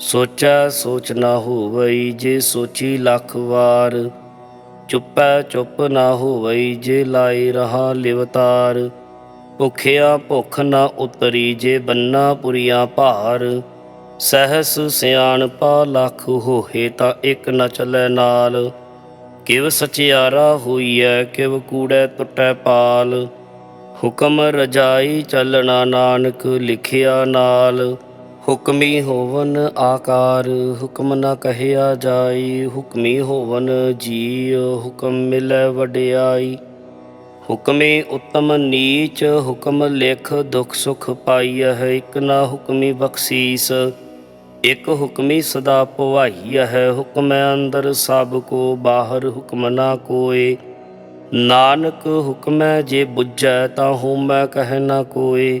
ਸੋਚੈ ਸੋਚ ਨਾ ਹੋਵਈ ਜੇ ਸੋਚੀ ਲੱਖ ਵਾਰ। ਚੁੱਪੈ ਚੁੱਪ ਨਾ ਹੋਵਈ ਜੇ ਲਾਈ ਰਹਾ ਲਿਵਤਾਰ ਭੁਖਿਆ ਭੁਖ ਨਾ ਉਤਰੀ ਜੇ ਬੰਨਾ ਪੁਰੀਆਂ ਭਾਰ। ਸਹਸ ਸਿਆਣਪਾ ਲੱਖ ਹੋਏ ਤਾਂ ਇੱਕ ਨ ਚੱਲੈ ਨਾਲ। ਕਿਵ ਸਚਿਆਰਾ ਹੋਈਐ, ਕਿਵ ਕੂੜੈ ਟੁੱਟੈ ਪਾਲ। ਹੁਕਮ ਰਜਾਈ ਚੱਲਣਾ ਨਾਨਕ ਲਿਖਿਆ ਨਾਲ। ਹੁਕਮੀ ਹੋਵਨ ਆਕਾਰ, ਹੁਕਮ ਨਾ ਕਹਿਆ ਜਾਈ, ਹੁਕਮੀ ਹੋਵਨ ਜੀ ਹੁਕਮ ਮਿਲੈ ਵਡਿਆਈ। ਹੁਕਮੇ ਉਤਮ ਨੀਚ, ਹੁਕਮ ਲਿਖ ਦੁਖ ਸੁਖ ਹੈ ਇਕ ਨਾ ਹੁਕਮੀ ਬਖਸ਼ੀਸ। ਇਕ ਹੁਕਮੀ ਸਦਾ ਭਵਾਈ ਹੈ ਹੁਕਮੈ ਅੰਦਰ ਸਭ ਕੋ, ਬਾਹਰ ਹੁਕਮ ਨਾ ਕੋਏ। ਨਾਨਕ ਹੁਕਮੈ ਜੇ ਬੁੱਝੈ, ਤਾਂ ਹੋਮੈ ਕਹਿ ਨਾ ਕੋਏ।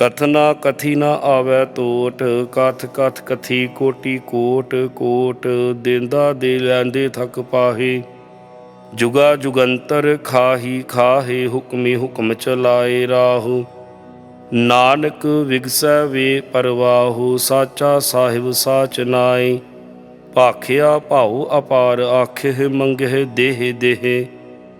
ਕਥਨਾ ਕਥੀ ਨਾ ਆਵੇ ਤੋਟ, ਕਥ ਕਥ ਕਥੀ ਕੋਟੀ ਕੋਟ ਕੋਟ ਦਿੰਦਾ ਦੇ ਲੈਂਦੇ ਥਕ ਪਾਹੇ। ਜੁਗਾ ਜੁਗੰਤਰ ਖਾਹੀ ਖਾਹੇ, ਹੁਕਮੀ ਹੁਕਮ ਚਲਾਏ ਰਾਹੂ। ਨਾਨਕ ਵਿਗਸੈ ਵੇ ਪਰਵਾਹੂ, ਸਾਚਾ ਸਾਹਿਬ ਸਾਚ ਨਾਏ। ਭਾਖਿਆ ਭਾਉ ਅਪਾਰ ਆਖੇ ਮੰਗੇ ਦੇਹ ਦੇਹ।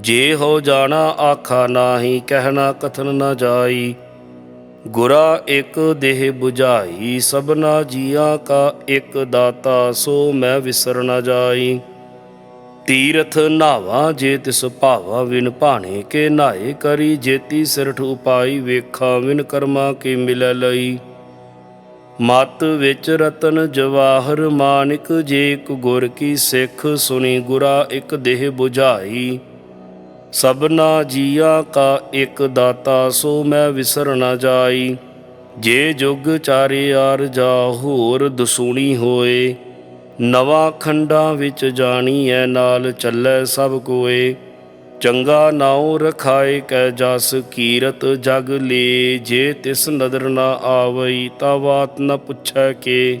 ਜੇ ਹੋ ਜਾਣਾ ਆਖਾ ਨਾਹੀ, ਕਹਿਣਾ ਕਥਨ ਨਾ ਜਾਈ। ਗੁਰਾ ਇੱਕ ਦੇਹ 부ਝਾਈ ਸਭਨਾ ਜੀਆਂ ਕਾ ਇੱਕ ਦਾਤਾ, ਸੋ ਮੈਂ ਵਿਸਰ ਨਾ ਜਾਈ। ਤੀਰਥ ਨਾਵਾ ਜੇ ਤਿਸ ਭਾਵਾ, ਵਿਨ ਭਾਣੇ ਕੇ ਨਾਏ ਕਰੀ। ਜੇਤੀ ਸਿਰਠ ਉਪਾਈ, ਵੇਖਾਂ ਵਿਨ ਕਰਮਾ ਕੇ ਮਿਲੈ ਲਈ। ਮਤ ਵਿੱਚ ਰਤਨ ਜਵਾਹਰ, ਮਾਨਿਕ ਜੇ ਇੱਕ ਗੁਰ ਕੀ ਸਿੱਖ, ਸੁਣੀ ਗੁਰਾ ਇੱਕ ਦੇਹ 부ਝਾਈ ਸਭਨਾ ਜੀਆ ਕਾ ਇੱਕ ਦਾਤਾ, ਸੋ ਮੈਂ ਵਿਸਰ ਨਾ ਜਾਈ। ਜੇ ਜੁਗ ਚਾਰਿਆਰ ਜਾ ਹੋਰ ਦਸੂਣੀ ਹੋਏ, ਨਵਾਂ ਖੰਡਾਂ ਵਿੱਚ ਜਾਣੀ ਜਾਣੀਐ ਨਾਲ ਚੱਲੈ ਸਭ ਕੋਏ। ਚੰਗਾ ਨਾਉ ਰਖਾਏ ਕੈ ਜਸ ਕੀਰਤ ਜਗ ਲੇ, ਜੇ ਤਿਸ ਨਦਰ ਨਾ ਆਵਈ ਤਾ ਬਾਤ ਨ ਪੁੱਛੈ ਕੇ।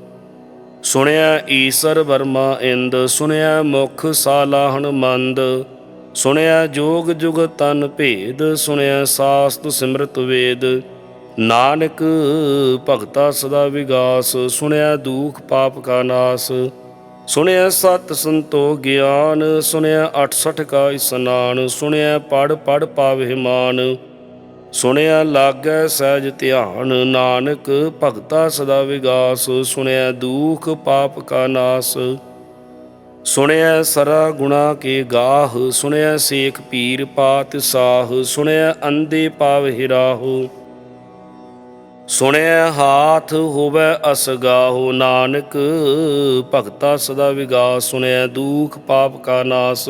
ਸੁਣਿਆ ਈਸਰ ਵਰਮਾ ਇੰਦ, ਸੁਣਿਆ ਮੁਖ ਸਾਲਾਹਣ ਮੰਦ, ਸੁਣਿਆ ਜੋਗ ਜੁਗ ਤਨ ਭੇਦ, ਸੁਣਿਆ ਸਾਸਤ ਸਿਮਰਤ ਵੇਦ, ਨਾਨਕ ਭਗਤਾ ਸਦਾ ਵਿਗਾਸ, ਸੁਣਿਆ ਦੂਖ ਪਾਪ ਕਾ ਨਾਸ, ਸੁਣਿਆ ਸਤ ਸੰਤੋ ਗਿਆਨ, ਸੁਣਿਆ 68 ਕਾ ਇਸਨਾਨ, ਸੁਣਿਆ ਪੜ ਪੜ ਪਾਵੇ ਮਾਨ ਸੁਣਿਆ ਲਾਗੈ ਸਹਿਜ ਧਿਆਨ, ਨਾਨਕ ਭਗਤਾ ਸਦਾ ਵਿਗਾਸ, ਸੁਣਿਆ ਦੁਖ ਪਾਪ ਕਾ ਨਾਸ। ਸੁਣਿਆ ਸਰਾ ਗੁਣਾ ਕੇ ਗਾਹ, ਸੁਣਿਆ ਸੇਖ ਪੀਰ ਪਾਤ ਸਾਹ, ਸੁਣਿਆ ਅੰਦੇ ਪਾਵ ਹਿਰਾਹੋ। ਸੁਣਿਆ ਹਾਥ ਹੋਵੇ ਅਸਗਾਹੋ ਨਾਨਕ ਭਗਤਾ ਸਦਾ ਵਿਗਾਸ, ਸੁਣਿਆ ਦੁਖ ਪਾਪ ਕਾ ਨਾਸ।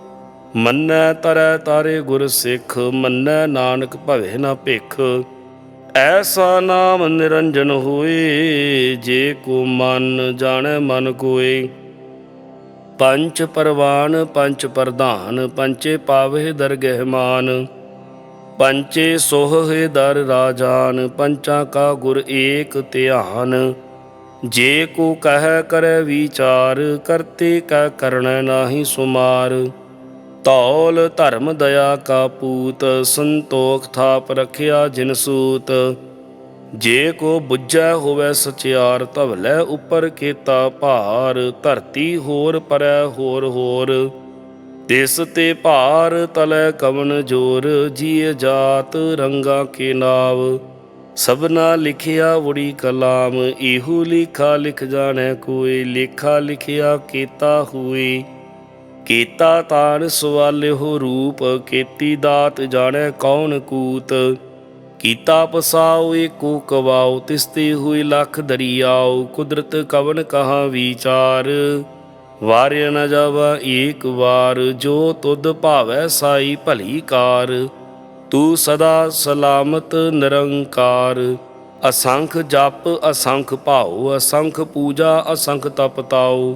ਮੰਨੈ ਤਰੈ ਤਾਰੇ ਗੁਰ ਸਿੱਖ, ਮੰਨੈ ਨਾਨਕ ਭਵੇ ਨਾ ਭਿਖ। ਐਸਾ ਨਾਮ ਨਿਰੰਜਨ ਹੋਏ, ਜੇ ਕੋ ਮਨ ਜਾਣੈ ਮਨ ਕੋਏ। ਪੰਚ ਪਰਵਾਨ, ਪੰਚ ਪ੍ਰਧਾਨ, ਪੰਚੇ ਪਾਵਹਿ ਦਰਗਹਿ ਮਾਨ। ਪੰਚੇ ਸੋਹੇ ਦਰ ਰਾਜਾਨ, ਪੰਚਾਂ ਕਾ ਗੁਰ ਏਕ ਧਿਆਨ। ਜੇ ਕੋ ਕਹਿ ਕਰੈ ਵਿਚਾਰ, ਕਰਤੇ ਕੈ ਕਰਣੈ ਨਾਹੀ ਸੁਮਾਰ। ਤੌਲ ਧਰਮ ਦਇਆ ਕਾ ਪੂਤ, ਸੰਤੋਖ ਥਾਪ ਰਖਿਆ ਜਿਨ ਸੂਤ। ਜੇ ਕੋ ਬੁੱਝੈ ਹੋਵੇ ਸਚਿਆਰ ਧਵਲੇ ਉਪਰ ਕੀਤਾ ਭਾਰ, ਧਰਤੀ ਹੋਰ ਪਰੈ ਹੋਰ ਹੋਰ। ਤਿਸ ਤੇ ਭਾਰ ਤਲੈ ਕਵਨ ਜੋਰ ਜੀਅ ਜਾਤ ਰੰਗਾ ਕੇ ਨਾਵ। ਸਭਨਾ ਲਿਖਿਆ ਵੜੀ ਕਲਾਮ, ਇਹੂ ਲਿਖਾ ਲਿਖ ਜਾਣੈ ਕੋਈ, ਲੇਖਾ ਲਿਖਿਆ ਕੀਤਾ ਹੋਈ। ਕੀਤਾ ਤਾਨ ਸਵਾਲਿਓ ਰੂਪ, ਕੀਤੀ ਦਾਤ ਜਾਣੈ ਕੌਣ ਕੂਤ। ਕੀਤਾ ਪਸਾਉ ਏਕੋ ਕਵਾਉ, ਤਿਸਤੇ ਹੋਈ ਲੱਖ ਦਰਿਆਉ, ਕੁਦਰਤ ਕਵਨ ਕਹਾ ਵਿਚਾਰ। ਵਾਰਿਆ ਨ ਜਾਵਾ ਏਕ ਵਾਰ, ਜੋ ਤੁਧ ਭਾਵੈ ਸਾਈ ਭਲੀ ਕਾਰ। ਤੂੰ ਸਦਾ ਸਲਾਮਤ ਨਿਰੰਕਾਰ। ਅਸੰਖ ਜਪ, ਅਸੰਖ ਭਾਉ, ਅਸੰਖ ਪੂਜਾ, ਅਸੰਖ ਤਪ ਤਾਉ।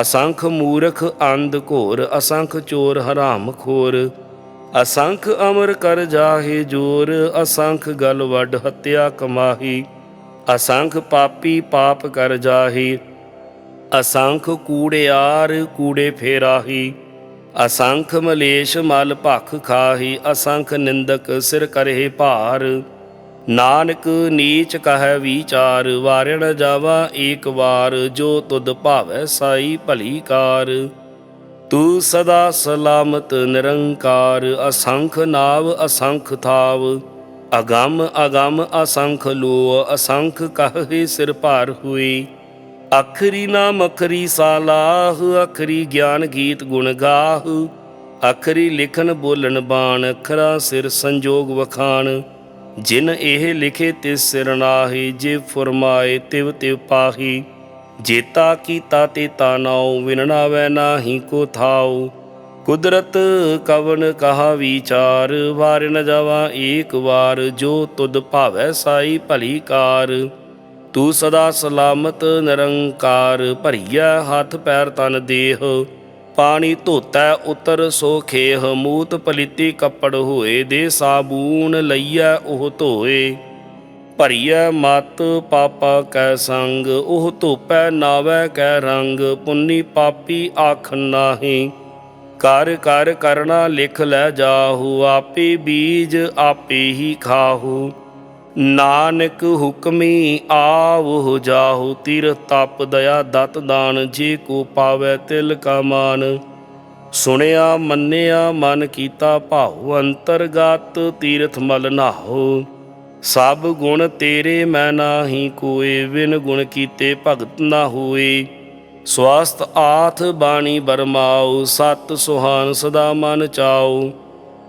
ਅਸੰਖ ਮੂਰਖ ਅੰਧ ਘੋਰ, ਅਸੰਖ ਚੋਰ ਹਰਾਮ ਖੋਰ। ਅਸੰਖ ਅਮਰ ਕਰ ਜਾਹੇ ਜੋਰ, ਅਸੰਖ ਗਲ ਵੱਡ ਹੱਤਿਆ ਕਮਾਹੀ। ਅਸੰਖ ਪਾਪੀ ਪਾਪ ਕਰ ਜਾਹੀ, ਅਸੰਖ ਕੂੜਿਆਰ ਕੂੜੇ ਫੇਰਾਹੀ। ਅਸੰਖ ਮਲੇਸ਼ ਮਲ ਭਖ ਖਾਹੀ, ਅਸੰਖ ਨਿੰਦਕ ਸਿਰ ਕਰਹਿ ਭਾਰ। ਨਾਨਕ ਨੀਚ ਕਹੈ ਵਿਚਾਰ, ਵਾਰਿਣ ਜਾਵਾ ਏਕ ਵਾਰ, ਜੋ ਤੁਧ ਭਾਵੈ ਸਾਈ ਭਲੀ ਕਾਰ। ਤੂੰ ਸਦਾ ਸਲਾਮਤ ਨਿਰੰਕਾਰ, ਅਸੰਖ ਨਾਵ ਅਸੰਖ ਥਾਵ। ਅਗੰਮ ਅਗੰਮ ਅਸੰਖ ਲੋ ਅਸੰਖ ਕਹੇ ਸਿਰ ਭਾਰ ਹੋਈ ਅਖਰੀ ਨਾਮ ਅਖਰੀ ਸਾਲਾਹ, ਅਖਰੀ ਗਿਆਨ ਗੀਤ ਗੁਣ ਗਾਹ। ਅਖਰੀ ਲਿਖਨ ਬੋਲਣ ਬਾਣ, ਅਖਰਾ ਸਿਰ ਸੰਜੋਗ ਵਖਾਣ। ਜਿਨ ਇਹ ਲਿਖੇ ਤਿਸ ਸਿਰ ਨਾਹੀ, ਜੇ ਫਰਮਾਏ ਤਿਵ ਤਿਵ ਪਾਹੀ। ਜੇਤਾ ਕੀਤਾ ਤੇਤਾ ਨਾਉ ਵਿਨਣਾਵੈ ਨਾਹੀ ਕੋ ਥਾਉ। ਕੁਦਰਤ ਕਵਨ ਕਹਾ ਵਿਚਾਰ, ਵਾਰ ਨ ਜਾਵਾ ਏਕ ਵਾਰ, ਜੋ ਤੁਧ ਭਾਵੈ ਸਾਈ ਭਲੀ ਕਾਰ। ਤੂੰ ਸਦਾ ਸਲਾਮਤ, ਨਿਰੰਕਾਰ ਭਰੀਆ ਹੱਥ ਪੈਰ ਤਨ ਦੇਹ। ਪਾਣੀ ਧੋਤੈ, ਉਤਰ ਸੋ ਖੇਹ, ਮੂਤ ਪਲੀਤੀ ਕੱਪੜ ਹੋਏ, ਦੇ ਸਾਬੂਨ ਲਈਐ ਉਹ ਧੋਏ। ਭਰੀਐ ਮਤ ਪਾਪਾ ਕੈ ਸੰਗ, ਉਹ ਧੋਪੈ ਨਾਵੈ ਕੈ ਰੰਗ, ਪੁੰਨੀ ਪਾਪੀ ਆਖ ਨਾਹੀ। ਕਰ ਕਰ ਕਰਨਾ ਲਿਖ ਲੈ ਜਾਹੂ, ਆਪੇ ਬੀਜ ਆਪੇ ਹੀ ਖਾਹੂ। ਨਾਨਕ ਹੁਕਮੀ ਆਵਹੁ ਜਾਹੂ ਤੀਰ ਤਪ ਦਇਆ ਦਤ ਦਾਨ, ਜੇ ਕੋ ਪਾਵੈ ਤਿਲ ਕਾ ਮਾਨ। ਸੁਣਿਆ, ਮੰਨਿਆ, ਮਨ ਕੀਤਾ ਭਾਉ ਅੰਤਰਗਤ, ਤੀਰਥ ਮਲ ਨਾਹੋ। ਸਭ ਗੁਣ ਤੇਰੇ ਮੈਂ ਨਾਹੀ, ਕੋਏ ਬਿਨ ਗੁਣ ਕੀਤੇ ਭਗਤ ਨਾ ਹੋਏ। ਸਵਾਸਤ ਆਥ ਬਾਣੀ ਬਰਮਾਉ, ਸਤ ਸੁਹਾਨ ਸਦਾ ਮਨ ਚਾਉ।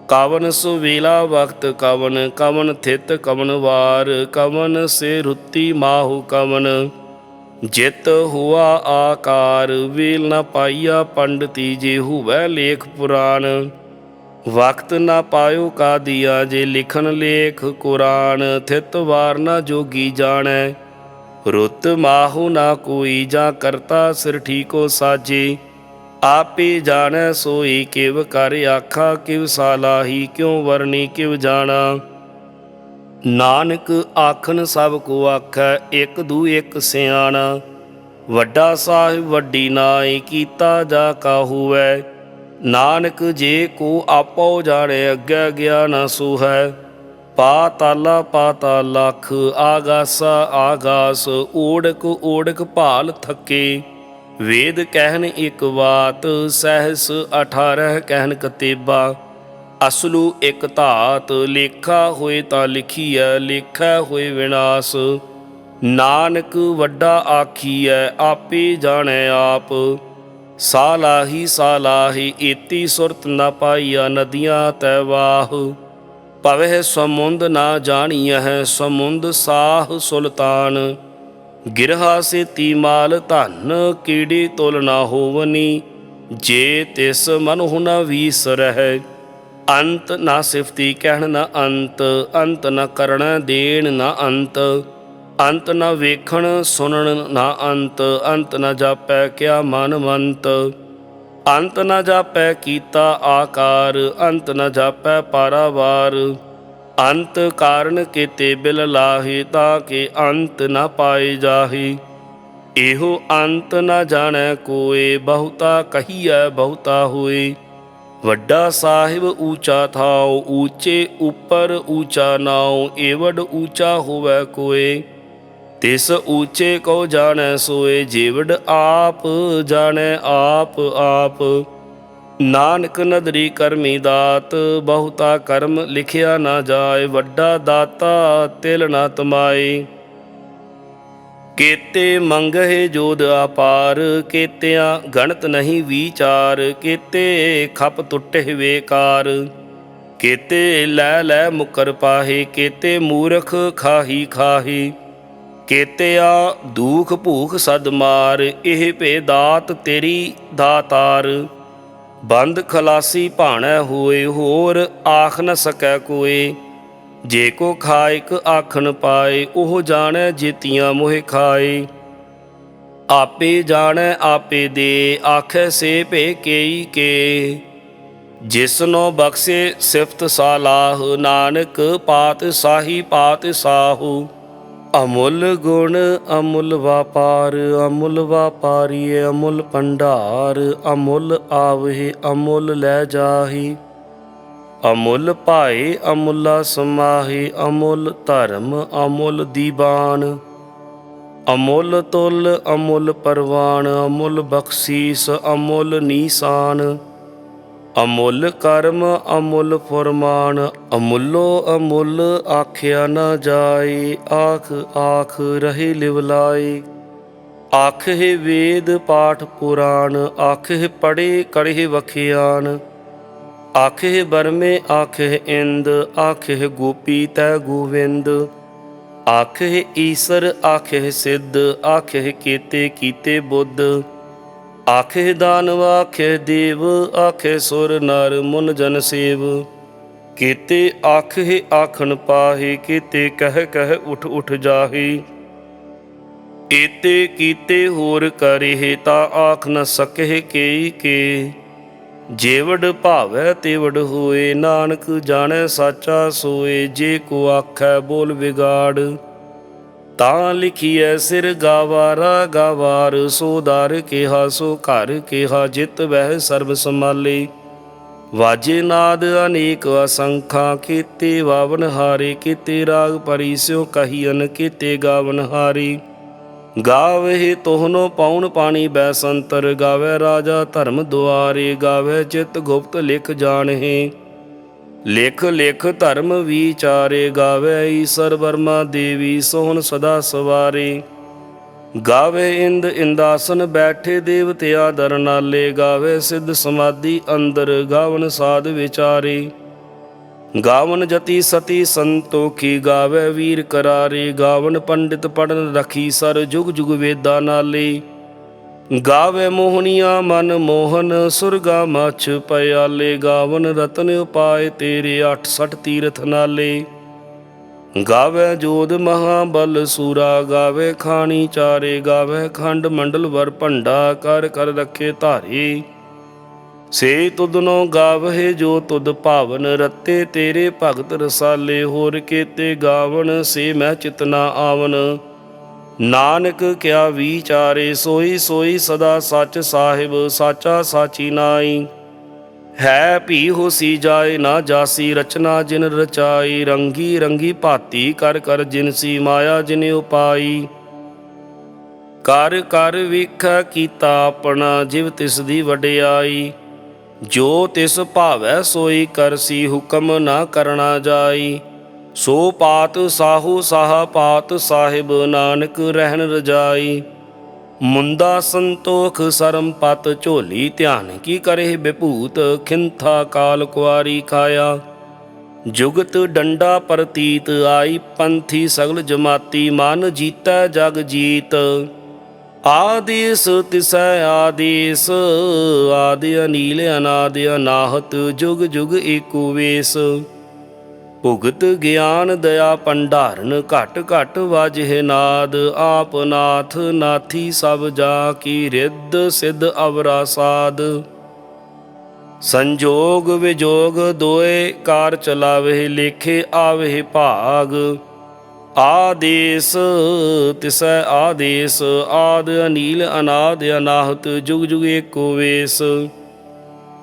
ਕਵਨ ਸੁਵੇਲਾ ਵਕਤ ਕਵਨ ਕਵਨ ਥਿਤ ਕਵਨ ਵਾਰ, ਕਵਨ ਸੇ ਰੁੱਤੀ ਮਾਹੂ ਕਵਨ। ਜਿਤ ਹੁਆ ਆਕਾਰ, ਵੇਲ ਨਾ ਪਾਈਆ ਪੰਡਤੀ ਜੇ ਹੁਵੈ ਲੇਖ ਪੁਰਾਨ ਵਕਤ ਨਾ ਪਾਇਓ ਕਾ ਦਿਆ ਜੇ ਲਿਖਨ ਲੇਖ ਕੁਰਾਨ, ਥਿਤ ਵਾਰ ਨਾ ਜੋਗੀ ਜਾਣੈ। ਰੁੱਤ ਮਾਹੂ ਨਾ ਕੋਈ ਜਾਂ ਕਰਤਾ ਸਿਰ ਠੀਕੋ ਸਾਜੇ। ਆਪੇ ਜਾਣੈ ਸੋਈ ਕਿਵ ਕਰ ਆਖਾ, ਕਿਵ ਸਾਲਾਹੀ, ਕਿਉ ਵਰਨੀ ਕਿਵ ਜਾਣਾ। ਨਾਨਕ ਆਖਣ ਸਭ ਕੋ ਆਖੈ, ਇੱਕ ਦੂ ਇੱਕ ਸਿਆਣਾ। ਵੱਡਾ ਸਾਹਿਬ ਵੱਡੀ ਨਾਈ, ਕੀਤਾ ਜਾ ਕਾ ਹੋਵੈ। ਨਾਨਕ ਜੇ ਕੋ ਆਪੋ ਜਾਣੇ, ਅੱਗੇ ਗਿਆ ਨਾ ਸੁਹੈ। ਪਾਤਾਲਾ ਪਾਤਾਲ ਲਖ ਆਗਾਸਾ, ਆਗਾਸ, ਓੜਕ ਓੜਕ ਭਾਲ ਥੱਕੇ। ਵੇਦ ਕਹਿਨ ਇੱਕ ਬਾਤ ਸਹਿਸ 18 ਕਹਿਨ ਕਤੇਬਾ। ਅਸਲੂ ਇੱਕ ਧਾਤ, ਲੇਖਾ ਹੋਏ ਤਾਂ ਲਿਖੀਐ, ਲੇਖਾ ਹੋਏ ਵਿਨਾਸ਼। ਨਾਨਕ ਵੱਡਾ ਆਖੀਐ, ਆਪੇ ਜਾਣੈ ਆਪ। ਸਾਲਾਹੀ ਸਾਲਾਹੀ, ਏਤੀ ਸੁਰਤ ਨਾ ਪਾਈਆ ਨਦੀਆਂ ਤੈ ਵਾਹ। ਪਵਹਿ ਸਮੁੰਦ ਨਾ ਜਾਣੀਐ, ਸਮੁੰਦ ਸਾਹ ਸੁਲਤਾਨ। ਗਿਰਹਾ ਸੇ ਮਾਲ ਧਨ, ਕੀੜੀ ਤੁਲ ਨਾ ਹੋਵਨੀ। ਜੇ ਤਿਸ ਮਨ ਹੁਨ ਵੀਸਰਹਿ, ਅੰਤ ਨਾ ਸਿਫਤੀ ਕਹਿਣ ਨਾ ਅੰਤ ਅੰਤ ਨਾ ਕਰਨ ਦੇਣ ਨਾ ਅੰਤ। ਅੰਤ ਨਾ ਵੇਖਣ, ਸੁਣਨ ਨਾ ਅੰਤ ਅੰਤ ਨਾ ਜਾਪੈ ਕਿਆ ਮਨ ਮੰਤ। ਅੰਤ ਨਾ ਜਾਪੈ ਕੀਤਾ ਆਕਾਰ, ਅੰਤ ਨਾ ਜਾਪੈ ਪਾਰਾਵਾਰ। ਅੰਤ ਕਾਰਨ ਕੀਤੇ ਬਿਲ ਲਾਹੀ ਤਾਂ ਕਿ ਅੰਤ ਨਾ ਪਾਏ ਜਾਹੀ। ਇਹੋ ਅੰਤ ਨਾ ਜਾਣੈ ਕੋਏ, ਬਹੁਤਾ ਕਹੀਐ ਬਹੁਤਾ ਹੋਏ ਵੱਡਾ ਸਾਹਿਬ ਊਚਾ ਥਾਉ, ਊਚੇ ਉੱਪਰ ਊਚਾ ਨਾਉ, ਏਵਡ ਊਚਾ ਹੋਵੇ ਕੋਏ। ਤਿਸ ਊਚੇ ਕੋ ਜਾਣੈ ਸੋਏ ਜੀਵੜ ਆਪ ਜਾਣੈ ਆਪ ਆਪ। ਨਾਨਕ ਨਦਰੀ ਕਰਮੀ ਦਾਤ, ਬਹੁਤਾ ਕਰਮ ਲਿਖਿਆ ਨਾ ਜਾਏ, ਵੱਡਾ ਦਾਤਾ ਤਿਲ ਨਾ ਤਮਾਏ। ਕੇਤੇ ਮੰਗਹਿ ਜੋਦ ਆਪਾਰ, ਕੇਤਿਆਂ ਗਣਤ ਨਹੀਂ ਵਿਚਾਰ, ਕੇਤੇ ਖਪ ਟੁੱਟੇ ਵੇਕਾਰ। ਕੇਤੇ ਲੈ ਲੈ ਮੁਕਰ ਪਾਹੇ, ਕੇਤੇ ਮੂਰਖ ਖਾਹੀ ਖਾਹੀ। ਕੇਤਿਆ ਦੁਖ ਭੂਖ ਸਦ ਮਾਰ, ਇਹ ਭੇ ਦਾਤ ਤੇਰੀ ਦਾਤਾਰ। ਬੰਦ ਖਲਾਸੀ ਭਾਣੈ ਹੋਏ, ਹੋਰ ਆਖ ਨ ਸਕੈ ਕੋਏ। ਜੇ ਕੋ ਖਾਇਕ ਆਖਣ ਪਾਏ, ਉਹ ਜਾਣੈ ਜੀਤੀਆਂ ਮੋਹਿ ਖਾਏ। ਆਪੇ ਜਾਣੈ, ਆਪੇ ਦੇ, ਆਖੈ ਸੇ ਭੇ ਕੇਈ ਕੇ। ਜਿਸਨੋ ਬਖਸ਼ੇ ਸਿਫਤ ਸਾਲਾਹ, ਨਾਨਕ ਪਾਤ ਸਾਹੀ ਪਾਤ ਸਾਹੂ। ਅਮੁੱਲ ਗੁਣ ਅਮੁੱਲ ਵਪਾਰ, ਅਮੁੱਲ ਵਾਪਾਰੀਏ ਅਮੁੱਲ ਭੰਡਾਰ, ਅਮੁੱਲ ਆਵਹਿ ਅਮੁੱਲ ਲੈ ਜਾਹੀ। ਅਮੁੱਲ ਭਾਏ ਅਮੁੱਲਾ ਸਮਾਹੀ, ਅਮੁੱਲ ਧਰਮ ਅਮੁੱਲ ਦੀਬਾਨ। ਅਮੁੱਲ ਤੁਲ ਅਮੁੱਲ ਪਰਵਾਨ, ਅਮੁੱਲ ਬਖਸ਼ੀਸ ਅਮੁੱਲ ਨੀਸਾਨ। ਅਮੁੱਲ ਕਰਮ, ਅਮੁੱਲ ਫਰਮਾਨ, ਅਮੁੱਲੋ ਅਮੁੱਲ ਆਖਿਆ ਨਾ ਜਾਏ, ਆਖ ਆਖ ਰਹੇ ਲਿਵਲਾਏ ਆਖੇ ਵੇਦ ਪਾਠ ਪੁਰਾਣ ਆਖੇ ਪੜੇ ਕੜੇ ਵਖਿਆਨ। ਆਖੇ ਬਰਮੇ ਆਖੇ ਇੰਦ ਆਖੇ ਗੋਪੀ ਤੈ ਗੋਵਿੰਦ। ਆਖੇ ਈਸਰ ਆਖੇ ਸਿੱਧ ਆਖੇ ਕੀਤੇ ਕੀਤੇ ਬੁੱਧ। ਆਖੇ ਦਾਨਵ, ਆਖੇ ਦੇਵ, ਆਖੇ ਸੁਰ ਨਰ ਮੁਨ ਜਨ ਸੇਵ। ਕੀਤੇ ਆਖੇ, ਆਖਣ ਪਾਹੇ, ਕੀਤੇ ਕਹਿ ਕਹਿ ਉਠ ਉਠ ਜਾਹੀ। ਏਤੇ ਕੀਤੇ ਹੋਰ ਕਰੇ ਤਾਂ ਆਖ ਨ ਸਕਹਿ ਕੇਈ ਕੇ। ਜੇਵੜ ਭਾਵੈ ਤੇਵੜ ਹੋਏ, ਨਾਨਕ ਜਾਣੈ ਸਾਚਾ ਸੋਏ, ਜੇ ਕੋ ਆਖੈ ਬੋਲ ਵਿਗਾੜ। ਤਾਂ ਲਿਖੀਐ ਸਿਰ ਗਾਵਾਰਾ ਗਾਵਾਰ, ਸੋ ਦਰ ਕਿਹਾ, ਸੋ ਘਰ ਕਿਹਾ, ਜਿਤ ਵਹਿ ਸਰਬ ਸੰਭਾਲੇ। ਵਾਜੇ ਨਾਦ ਅਨੇਕ ਅਸੰਖਾਂ, ਕੀਤੇ ਵਾਵਨ ਹਾਰੇ, ਕੀਤੇ ਰਾਗ ਪਰੀ ਸਿਉ ਕਹੀਨ ਕੀਤੇ ਗਾਵਨ ਹਾਰੀ। ਗਾਵੇ ਤੋਹਨੋ ਪਾਉਣ ਪਾਣੀ ਬੈਸੰਤਰ, ਗਾਵੇ ਰਾਜਾ ਧਰਮ ਦੁਆਰੇ, ਗਾਵੇ ਚਿਤ ਗੁਪਤ ਲਿਖ ਜਾਣਹਿ। ਲਿਖ ਲਿਖ ਧਰਮ ਵਿਚਾਰੇ ਗਾਵੇ ਈਸਰ ਵਰਮਾ ਦੇਵੀ ਸੋਹਣ ਸਦਾ ਸਵਾਰੇ। ਗਾਵੇ ਇੰਦ ਇੰਦਾਸਨ ਬੈਠੇ ਦੇਵਤੇ ਆਦਰ ਨਾਲੇ, ਗਾਵੇ ਸਿੱਧ ਸਮਾਧੀ ਅੰਦਰ, ਗਾਵਨ ਸਾਧ ਵਿਚਾਰੇ। ਗਾਵਨ ਜਤੀ ਸਤੀ ਸੰਤੋਖੀ, ਗਾਵੇ ਵੀਰ ਕਰਾਰੇ, ਗਾਵਨ ਪੰਡਿਤ ਪੜਨ ਰਖੀ ਸਰ ਜੁਗ ਜੁਗ ਵੇਦਾ ਨਾਲੇ। ਗਾਵੇ ਮੋਹਨੀਆ ਮਨ ਮੋਹਨ, ਸੁਰਗਾ ਮਛ ਪਿਆਲੇ, ਗਾਵਨ ਰਤਨ ਉਪਾਏ ਤੇਰੇ 68 ਤੀਰਥ ਨਾਲੇ। ਗਾਵੇ ਜੋਧ ਮਹਾਬਲ ਸੂਰਾ, ਗਾਵੇ ਖਾਣੀ ਚਾਰੇ, ਗਾਵੇ ਖੰਡ ਮੰਡਲ ਵਰ ਭੰਡਾ, ਕਰ ਕਰ ਰੱਖੇ ਧਾਰੇ। ਸੇ ਤੁਧਨੋ ਗਾਵਹਿ ਜੋ ਤੁਦ ਭਾਵਨ, ਰਤੇ ਤੇਰੇ ਭਗਤ ਰਸਾਲੇ, ਹੋਰ ਕੀਤੇ ਗਾਵਨ, ਸੇ ਮੈਂ ਚਿਤਨਾ ਆਵਨ। ਨਾਨਕ ਕਿਆ ਵਿਚਾਰੇ ਸੋਈ ਸੋਈ ਸਦਾ ਸੱਚ ਸਾਹਿਬ ਸਾਚਾ ਸਾਚੀ ਨਾਈ। ਹੈ ਭੀ ਹੋਸੀ ਜਾਏ ਨਾ ਜਾਸੀ ਰਚਨਾ ਜਿਨ ਰਚਾਈ, ਰੰਗੀ ਰੰਗੀ ਭਾਤੀ ਕਰ ਕਰ ਜਿਨਸੀ ਮਾਇਆ ਜਿਨ ਉਪਾਈ। ਕਰ ਕਰ ਵੇਖਾ ਕੀਤਾ ਆਪਣਾ ਜਿਵ ਤਿਸ ਦੀ ਵਡਿਆਈ। ਜੋ ਤਿਸ ਭਾਵੈ ਸੋਈ ਕਰਸੀ ਹੁਕਮ ਨਾ ਕਰਨਾ ਜਾਈ। ਸੋ ਪਾਤ ਸਾਹੂ ਸਾਹ ਪਾਤ ਸਾਹਿਬ ਨਾਨਕ ਰਹਿਣ ਰਜਾਈ। ਮੁੰਦਾ ਸੰਤੋਖ ਸਰਮ ਪਤ ਝੋਲੀ ਧਿਆਨ ਕੀ ਕਰੇ ਬਿਭੂਤ, ਖਿੰਥਾ ਕਾਲ ਕੁਆਰੀ ਖਾਇਆ। ਜੁਗਤ ਡੰਡਾ ਪ੍ਰਤੀਤ, ਆਈ ਪੰਥੀ ਸਗਲ ਜਮਾਤੀ, ਮਨ ਜੀਤੈ ਜਗ ਜੀਤ। ਆਦੇਸ ਤਿਸੈ ਆਦੇਸ, ਆਦਿ ਅਨੀਲ ਅਨਾਦਿ ਅਨਾਹਤ, ਜੁਗ ਜੁਗ ਏਕੋ ਵੇਸ। ਭੁਗਤ ਗਿਆਨ ਦਇਆ ਭੰਡਾਰਨ ਘਟ ਘਟ ਵਾਜਹਿ ਨਾਦ, ਆਪ ਨਾਥ ਨਾਥੀ ਸਭ ਜਾ ਕੀ ਰਿੱਧ ਸਿਧ ਅਵਰਾ ਸਾਧ ਸੰਜੋਗ ਵਿਜੋਗ ਦੋਏ ਕਾਰ ਚਲਾਵੇ ਲੇਖੇ ਆਵੇ ਭਾਗ। ਆਦੇਸ ਤਿਸੈ ਆਦੇਸ, ਆਦ ਅਨੀਲ ਅਨਾਦ ਅਨਾਹਤ ਜੁਗ ਜੁਗ ਏਕੋ ਵੇਸ।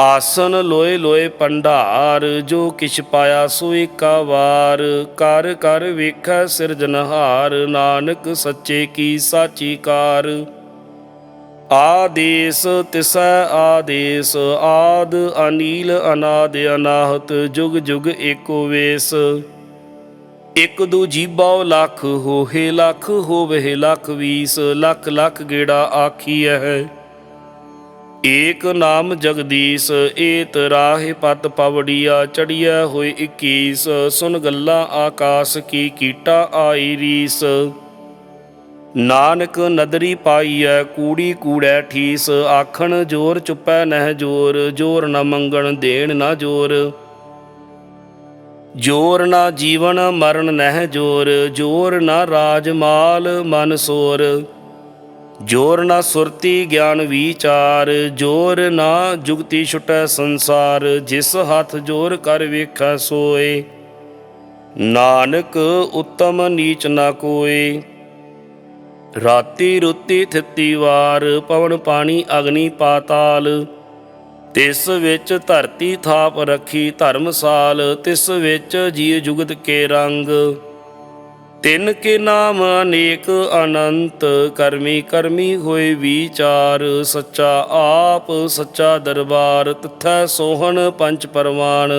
ਆਸਨ ਲੋਏ ਲੋਏ ਪੰਡਾਰ, ਜੋ ਕਿਛ ਪਾਇਆ ਸੋ ਏਕਾ ਵਾਰ ਕਰ ਕਰ ਵੇਖੈ ਸਿਰਜਨਹਾਰ ਨਾਨਕ ਸੱਚੇ ਕੀ ਸਾਚੀ ਕਾਰ ਆਦੇਸ ਤਿਸੈ ਆਦੇਸ, ਆਦ ਅਨੀਲ ਅਨਾਦ ਅਨਾਹਤ, ਜੁਗ ਜੁਗ ਏਕੋ ਵੇਸ। ਇਕ ਦੂ ਜੀਬਾਉ ਲੱਖ ਹੋਏ ਲੱਖ ਹੋਵੇ ਲੱਖ ਵੀਸ, ਲੱਖ ਲੱਖ ਗੇੜਾ ਆਖੀਐ ਏਕ ਨਾਮ ਜਗਦੀਸ਼, ਏਤ ਰਾਹਿ ਪਤ ਪਵੜੀਆ ਚੜੀਐ ਹੋਏ 21 ਸੁਨ ਗੱਲਾਂ ਆਕਾਸ ਕੀ ਕੀਟਾ ਆਈ ਰੀਸ। ਨਾਨਕ ਨਦਰੀ ਪਾਈਐ, ਕੂੜੀ ਕੂੜੈ ਠੀਸ, ਆਖਣ ਜੋਰ ਚੁੱਪੈ ਨਹਿ ਜੋਰ ਜੋਰ ਨ ਮੰਗਣ ਦੇਣ ਨਾ ਜੋਰ। ਜੋਰ ਨਾ ਜੀਵਨ ਮਰਨ ਨਹਿ ਜੋਰ ਜੋਰ ਨਾ ਰਾਜ ਮਾਲ ਮਨ ਸੋਰ। ਜੋਰ ਨਾ ਸੁਰਤੀ ਗਿਆਨ ਵਿਚਾਰ, ਜੋਰ ਨਾ ਜੁਗਤੀ ਛੁਟੈ ਸੰਸਾਰ, ਜਿਸ ਹੱਥ ਜੋਰ ਕਰ ਵੇਖੈ ਸੋਏ। ਨਾਨਕ ਉਤਮ ਨੀਚ ਨਾ ਕੋਏ। ਰਾਤੀ ਰੁੱਤੀ ਥਿੱਤੀ ਵਾਰ, ਪਵਨ ਪਾਣੀ ਅਗਨੀ ਪਾਤਾਲ। ਤਿਸ ਵਿੱਚ ਧਰਤੀ ਥਾਪ ਰੱਖੀ ਧਰਮਸਾਲ, ਤਿਸ ਵਿੱਚ ਜੀ ਜੁਗਤ ਕੇ ਰੰਗ। ਤਿੰਨ ਕੇ ਨਾਮ ਅਨੇਕ ਅਨੰਤ, ਕਰਮੀ ਕਰਮੀ ਹੋਏ ਵਿਚਾਰ, ਸੱਚਾ ਆਪ, ਸੱਚਾ ਦਰਬਾਰ, ਤਥੈ ਸੋਹਣ ਪੰਜ ਪਰਵਾਨ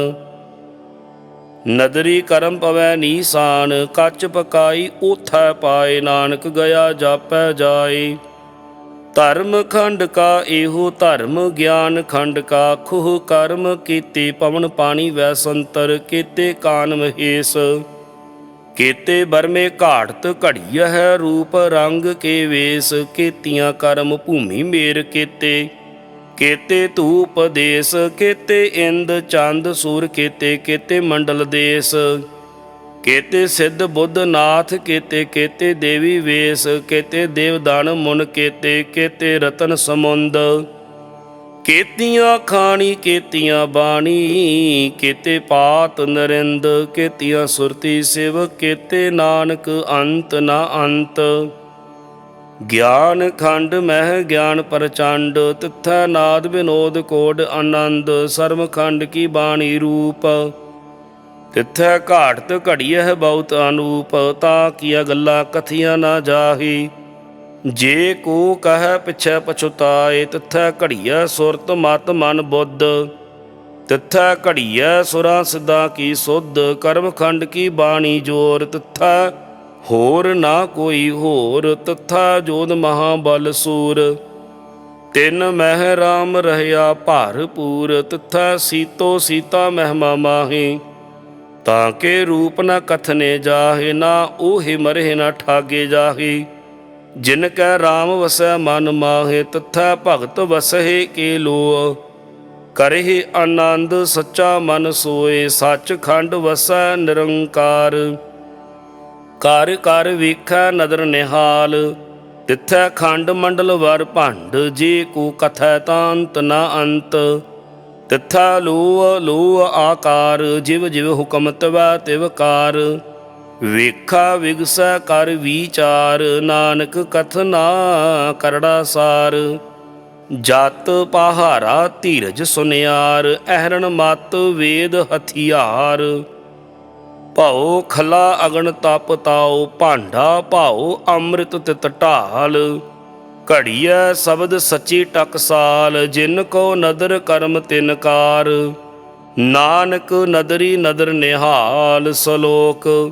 ਨਦਰੀ ਕਰਮ ਪਵੈ ਨੀਸਾਨ, ਕੱਚ ਪਕਾਈ ਉਥੈ ਪਾਏ, ਨਾਨਕ ਗਿਆ ਜਾਪੈ ਜਾਏ। ਧਰਮ ਖੰਡ ਕਾ ਇਹੋ ਧਰਮ, ਗਿਆਨ ਖੰਡ ਕਾ ਖੁਹ ਕਰਮ ਕੀਤੇ, ਪਵਨ ਪਾਣੀ ਵੈ ਸੰਤਰ, ਕੀਤੇ ਕਾਨ ਮਹੇਸ਼। ਕੇਤੇ ਬਰਮੇ ਘਾੜਤ ਘੜੀਆ ਹੈ ਰੂਪ ਰੰਗ ਕੇ ਵੇਸ, ਕੀਤੀਆਂ ਕਰਮ ਭੂਮੀ ਮੇਰ ਕੇਤੇ। ਕੀਤੇ ਧੂਪ ਦੇਸ, ਕੇਤੇ ਇੰਦ ਚੰਦ ਸੂਰ ਕੇਤੇ, ਕੀਤੇ ਮੰਡਲ ਦੇਸ। ਕੇਤੇ ਸਿੱਧ ਬੁੱਧ ਨਾਥ ਕੇਤੇ ਕੇਤੇ ਦੇਵੀ ਵੇਸ, ਕੇਤੇ ਦੇਵਦਾਨ ਮੁਨ ਕੇਤੇ ਕੇਤੇ ਰਤਨ ਸਮੁੰਦ। ਕੇਤੀਆਂ ਖਾਣੀ, ਕੇਤੀਆਂ ਬਾਣੀ, ਕੇਤੇ ਪਾਤ ਨਰਿੰਦ, ਕੇਤੀਆਂ ਸੁਰਤੀ ਸਿਵ, ਕੇਤੇ ਨਾਨਕ ਅੰਤ ਨਾ ਅੰਤ। ਗਿਆਨ ਖੰਡ ਮਹਿ ਗਿਆਨ ਪ੍ਰਚੰਡ, ਤਿੱਥੈ ਨਾਦ ਵਿਨੋਦ ਕੋਡ ਆਨੰਦ ਸਰਮ ਖੰਡ ਕੀ ਬਾਣੀ ਰੂਪ। ਤਿੱਥੈ ਘਾਟਤ ਘੜੀਐ ਬਹੁਤ ਅਨੂਪ, ਤਾਂ ਕੀਆ ਗੱਲਾਂ ਕਥੀਆਂ ਨਾ ਜਾਹੀ। ਜੇ ਕੋ ਕਹੈ ਪਿਛੈ ਪਛੁਤਾਏ, ਤਿੱਥੈ ਘੜੀਐ ਸੁਰਤ ਮਤ ਮਨ ਬੁੱਧ। ਤਿੱਥੈ ਘੜੀਐ ਸੁਰਾਂ ਸਿੱਧਾ ਕੀ ਸੁਧ ਕਰਮ ਖੰਡ ਕੀ ਬਾਣੀ ਜੋਰ। ਤਿਥੈ ਹੋਰ ਨਾ ਕੋਈ ਹੋਰ, ਤਥਾ ਜੋਦ ਮਹਾਬਲ ਸੂਰ। ਤਿੰਨ ਮਹਿ ਰਾਮ ਰਹਿਆ ਭਰਪੂਰ ਤਿਥੈ ਸੀਤੋ ਸੀਤਾ ਮਹਿਮਾ ਮਾਹੀ। ਤਾਂ ਕੇ ਰੂਪ ਨ ਕਥਨੇ ਜਾਹੇ, ਨਾ ਉਹੇ ਮਰੇ ਨਾ ਠਾਗੇ ਜਾਹੇ। ਜਿਨ ਕੈ ਰਾਮ ਵਸੈ ਮਨ ਮਾਹੇ, ਤਥਾ ਭਗਤ ਵਸਹਿ ਕੇ ਲੋ ਕਰਹਿ ਆਨੰਦ ਸੱਚਾ ਮਨ ਸੋਏ ਸੱਚ ਖੰਡ ਵਸੈ ਨਿਰੰਕਾਰ। ਕਰ ਕਰ ਵੇਖੈ ਨਦਰ ਨਿਹਾਲ, ਤਿੱਥੈ ਖੰਡ ਮੰਡਲ ਵਰ ਭੰਡ, ਜੇ ਕੋ ਕਥੈ ਤਾਂ ਨਾ ਅੰਤ। ਤਿੱਥਾ ਲੋ ਲੋ ਆਕਾਰ, ਜਿਵ ਜਿਵ ਹੁਕਮ ਤਵੈ ਤਿਵ ਕਾਰ। ਵੇਖਾ ਵਿਗਸੈ ਕਰ ਵਿਚਾਰ, ਨਾਨਕ ਕਥਨਾ ਕਰੜਾ ਸਾਰ। ਜਤ ਪਹਾਰਾ ਧੀਰਜ ਸੁਨਿਆਰ ਅਹਰਣ ਮਤ ਵੇਦ ਹਥਿਆਰ। ਭਾਉ ਖਲਾ ਅਗਨ ਤਪ ਤਾਉ, ਭਾਂਡਾ ਭਾਉ ਅੰਮ੍ਰਿਤ ਤਿਤ ਢਾਲ। ਘੜੀਐ ਸ਼ਬਦ ਸੱਚੀ ਟਕਸਾਲ ਜਿਨ ਕੋ ਨਦਰ ਕਰਮ ਤਿਨ ਕਾਰ। ਨਾਨਕ ਨਦਰੀ ਨਦਰ ਨਿਹਾਲ, ਸਲੋਕ